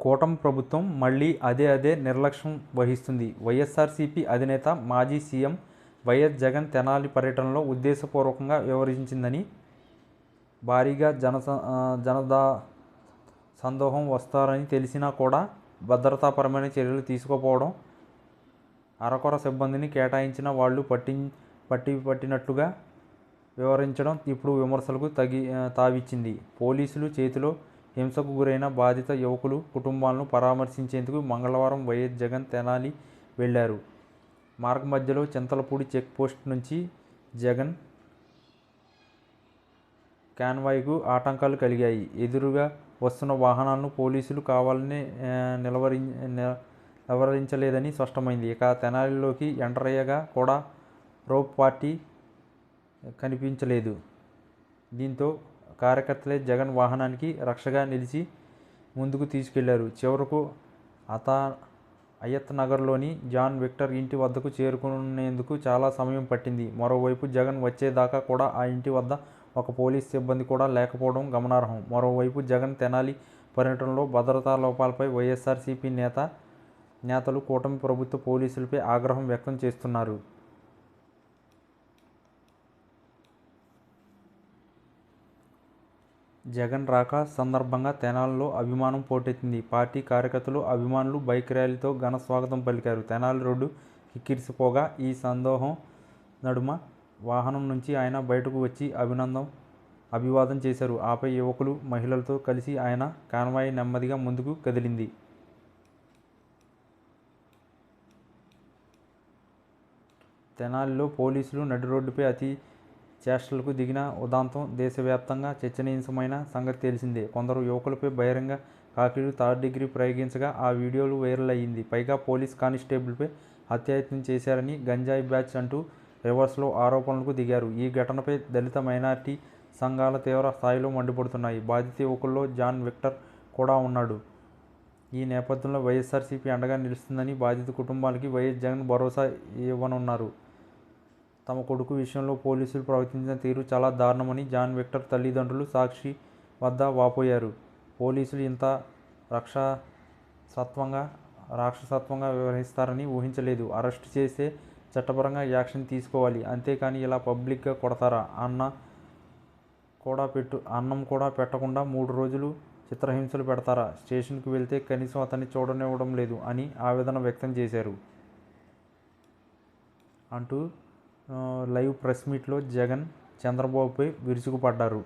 కూటమి ప్రభుత్వం మళ్ళీ అదే అదే నిర్లక్ష్యం వహిస్తుంది. వైఎస్ఆర్సీపీ అధినేత మాజీ సీఎం వైఎస్ జగన్ తెనాలి పర్యటనలో ఉద్దేశపూర్వకంగా వివరించిందని భారీగా జన జనదా సందోహం వస్తారని తెలిసినా కూడా భద్రతాపరమైన చర్యలు తీసుకోకపోవడం అరకొర సిబ్బందిని కేటాయించిన వాళ్ళు పట్టి పట్టి పట్టినట్లుగా వివరించడం ఇప్పుడు విమర్శలకు తగి తావిచ్చింది. పోలీసులు చేతిలో హింసకు గురైన బాధిత యువకులు కుటుంబాలను పరామర్శించేందుకు మంగళవారం వైఎస్ జగన్ తెనాలి వెళ్ళారు మార్గ మధ్యలో చింతలపూడి చెక్పోస్ట్ నుంచి జగన్ కాన్వాయ్కు ఆటంకాలు కలిగాయి. ఎదురుగా వస్తున్న వాహనాలను పోలీసులు కావాలని నిలవరి నిలవరించలేదని స్పష్టమైంది. ఇక తెనాలిలోకి ఎంటర్ అయ్యగా కూడా రోప్ పార్టీ కనిపించలేదు. దీంతో కార్యకర్తలే జగన్ వాహనానికి రక్షగా నిలిచి ముందుకు తీసుకెళ్ళారు. చివరకు అత అయత్ నగర్లోని జాన్ విక్టర్ ఇంటి వద్దకు చేరుకునేందుకు చాలా సమయం పట్టింది. మరోవైపు జగన్ వచ్చేదాకా కూడా ఆ ఇంటి వద్ద ఒక పోలీస్ సిబ్బంది కూడా లేకపోవడం గమనార్హం. మరోవైపు జగన్ తెనాలి పర్యటనలో భద్రతా లోపాలపై వైఎస్ఆర్సీపీ నేత నేతలు కూటమి ప్రభుత్వ పోలీసులపై ఆగ్రహం వ్యక్తం చేస్తున్నారు. జగన్ రాక సందర్భంగా తెనాలిలో అభిమానం పోటెత్తింది. పార్టీ కార్యకర్తలు అభిమానులు బైక్ ర్యాలీతో ఘన స్వాగతం పలికారు. తెనాలి రోడ్డు కిక్కిరిసిపోగా ఈ సందోహం నడుమ వాహనం నుంచి ఆయన బయటకు వచ్చి అభినందం అభివాదం చేశారు. ఆపై యువకులు మహిళలతో కలిసి ఆయన కాన్వాయి నెమ్మదిగా ముందుకు కదిలింది. తెనాలిలో పోలీసులు నడి రోడ్డుపై అతి చేష్టలకు దిగిన ఉదాంతం దేశవ్యాప్తంగా చర్చనీయాంశమైన సంగతి తెలిసిందే. కొందరు యువకులపై బహిరంగ కాకిలు థర్డ్ డిగ్రీ ప్రయోగించగా ఆ వీడియోలు వైరల్ అయ్యింది. పైగా పోలీస్ కానిస్టేబుల్పై హత్యాయత్నం చేశారని గంజాయి బ్యాచ్ అంటూ రివర్స్లో ఆరోపణలకు దిగారు. ఈ ఘటనపై దళిత మైనార్టీ సంఘాల తీవ్ర స్థాయిలో మండిపడుతున్నాయి. బాధిత యువకుల్లో జాన్ విక్టర్ కూడా ఉన్నాడు. ఈ నేపథ్యంలో వైఎస్ఆర్సీపీ అండగా నిలుస్తుందని బాధిత కుటుంబాలకి వైఎస్ జగన్ భరోసా ఇవ్వనున్నారు. తమ కొడుకు విషయంలో పోలీసులు ప్రవర్తించిన తీరు చాలా దారుణమని జాన్ విక్టర్ తల్లిదండ్రులు సాక్షి వద్ద వాపోయారు. పోలీసులు ఇంత రక్షసత్వంగా రాక్షసత్వంగా వ్యవహరిస్తారని ఊహించలేదు. అరెస్ట్ చేస్తే చట్టపరంగా యాక్షన్ తీసుకోవాలి. అంతేకాని ఇలా పబ్లిక్గా కొడతారా? అన్న కూడా పెట్టు అన్నం కూడా పెట్టకుండా మూడు రోజులు చిత్రహింసలు పెడతారా? స్టేషన్కి వెళ్తే కనీసం అతన్ని చూడనివ్వడం లేదు అని ఆవేదన వ్యక్తం చేశారు. అంటూ లైవ్ ప్రెస్ మీట్లో జగన్ చంద్రబాబుపై విరుచుకుపడ్డారు.